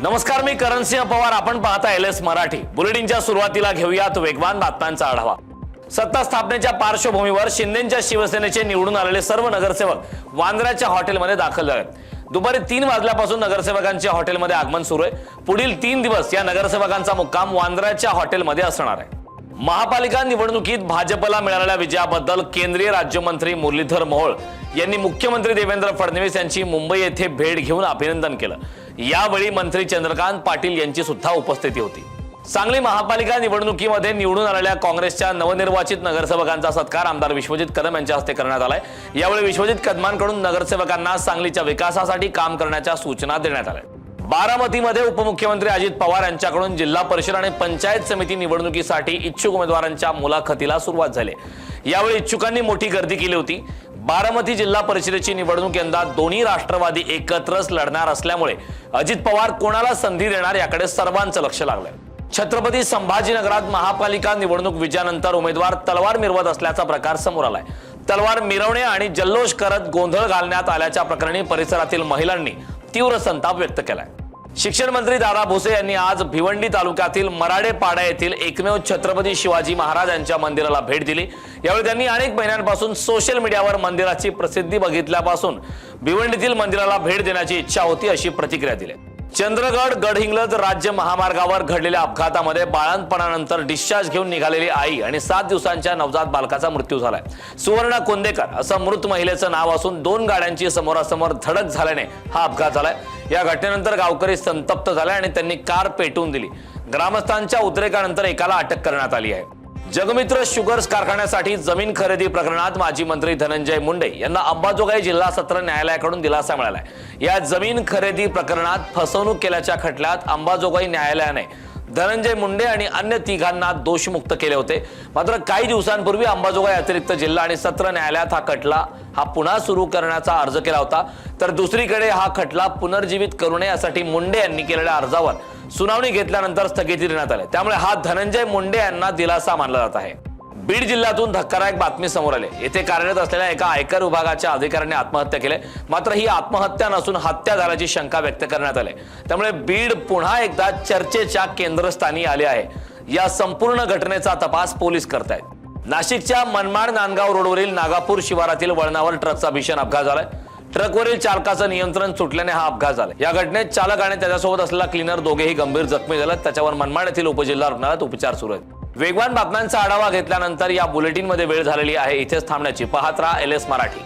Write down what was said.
नमस्कार मी करणसिंह पवार. आपण पाहता एल एस मराठी. बुलेटिनच्या सुरुवातीला घेऊयात वेगवान बातम्यांचा आढावा. सत्ता स्थापनेच्या पार्श्वभूमीवर शिंदेच्या शिवसेनेचे निवडून आलेले सर्व नगरसेवक वांद्र्याच्या हॉटेलमध्ये दाखल झाले दुपारी तीन वाजल्यापासून नगरसेवकांच्या हॉटेलमध्ये आगमन सुरू आहे. पुढील तीन दिवस या नगरसेवकांचा मुक्काम वांद्र्याच्या हॉटेलमध्ये असणार आहे. महापालिका निवडणुकीत भाजपला मिळालेल्या विजयाबद्दल केंद्रीय राज्यमंत्री मुरलीधर मोहोळ यांनी मुख्यमंत्री देवेंद्र फडणवीस यांची मुंबई येथे भेट घेऊन अभिनंदन केलं. यावेळी मंत्री चंद्रकांत पाटील यांची सुद्धा उपस्थिती होती. सांगली महापालिका निवडणुकीमध्ये निवडून आलेल्या काँग्रेसच्या नवनिर्वाचित नगरसेवकांचा सत्कार आमदार विश्वजित कदम यांच्या हस्ते करण्यात आलाय. यावेळी विश्वजित कदमांकडून नगरसेवकांना सांगलीच्या विकासासाठी काम करण्याच्या सूचना देण्यात आल्या. बारामतीमध्ये उपमुख्यमंत्री अजित पवार यांच्याकडून जिल्हा परिषद आणि पंचायत समिती निवडणुकीसाठी इच्छुक उमेदवारांच्या मुलाखतीला सुरुवात झाली. यावेळी इच्छुकांनी मोठी गर्दी केली होती. बारामती जिल्हा परिषदेची निवडणूक यंदा दोन्ही राष्ट्रवादी एकत्रच लढणार असल्यामुळे अजित पवार कोणाला संधी देणार याकडे सर्वांचं लक्ष लागलंय. छत्रपती संभाजीनगरात महापालिका निवडणूक विजयानंतर उमेदवार तलवार मिरवत असल्याचा प्रकार समोर आलाय. तलवार मिरवणे आणि जल्लोष करत गोंधळ घालण्यात आल्याच्या प्रकरणी परिसरातील महिलांनी तीव्र संताप व्यक्त केलाय. शिक्षण मंत्री दादा भुसे यांनी आज भिवंडी तालुक्यातील मराडेपाडा येथील एकमेव छत्रपती शिवाजी महाराज यांच्या मंदिराला भेट दिली. यावेळी त्यांनी अनेक महिन्यांपासून सोशल मीडियावर मंदिराची प्रसिद्धी बघितल्यापासून भिवंडीतील मंदिराला भेट देण्याची इच्छा होती अशी प्रतिक्रिया दिली. चंद्रगड गडहिंग्लज राज्य महामार्गावर घडलेल्या अपघातामध्ये बाळंतपणानंतर डिस्चार्ज घेऊन निघालेली आई आणि सात दिवसांच्या नवजात बालकाचा मृत्यू झालाय. सुवर्ण कोंदेकर असं मृत महिलेचं नाव असून दोन गाड्यांची समोरासमोर धडक झाल्याने हा अपघात झालाय. या घटनेनंतर गावकरी संतप्त झाले आणि त्यांनी कार पेटवून दिली. ग्रामस्थांच्या उद्रेकानंतर एकाला अटक करण्यात आली आहे. जगमित्र शुगर्स कारखान्यासाठी जमीन खरेदी प्रकरणात माजी मंत्री धनंजय मुंडे यांना अंबाजोगाई जिल्हा सत्र न्यायालयाकडून दिलासा मिळालाय. या जमीन खरेदी प्रकरणात फसवणूक केल्याच्या खटल्यात अंबाजोगाई न्यायालयाने धनंजय मुंडे आणि अन्य तिघांना दोषमुक्त केले होते. मात्र काही दिवसांपूर्वी अंबाजोगाई अतिरिक्त जिल्हा आणि सत्र न्यायालयात हा खटला हा पुन्हा सुरू करण्याचा अर्ज केला होता. तर दुसरीकडे हा खटला पुनर्जीवित करू नये यासाठी मुंडे यांनी केलेल्या अर्जावर सुनावणी घेतल्यानंतर स्थगिती देण्यात आली. त्यामुळे हा धनंजय मुंडे यांना दिलासा मानला जात आहे. बीड जिल्ह्यातून धक्कादायक बातमी समोर आली. येथे कार्यरत असलेल्या एका आयकर विभागाच्या अधिकाऱ्याने आत्महत्या केली. मात्र ही आत्महत्या नसून हत्या झाल्याची शंका व्यक्त करण्यात आली. त्यामुळे बीड पुन्हा एकदा चर्चेच्या केंद्रस्थानी आले आहे. या संपूर्ण घटनेचा तपास पोलीस करतायत. नाशिकच्या मनमाड नांदगाव रोडवरील नागापूर शिवारातील वळणावर ट्रकचा भीषण अपघात झालाय. ट्रकवरील चालकाचं नियंत्रण सुटल्याने हा अपघात झाला या घटनेत चालक आणि त्याच्यासोबत असलेला क्लिनर दोघेही गंभीर जखमी झाले त्याच्यावर मनमाड येथील उपजिल्हा रुग्णालयात उपचार सुरू आहेत. वेगवान बातम्यांचा आढावा घेतल्यानंतर या बुलेटिनमध्ये वेळ झालेली आहे. इथेच थांबण्याची. पाहत राहा एल एस मराठी.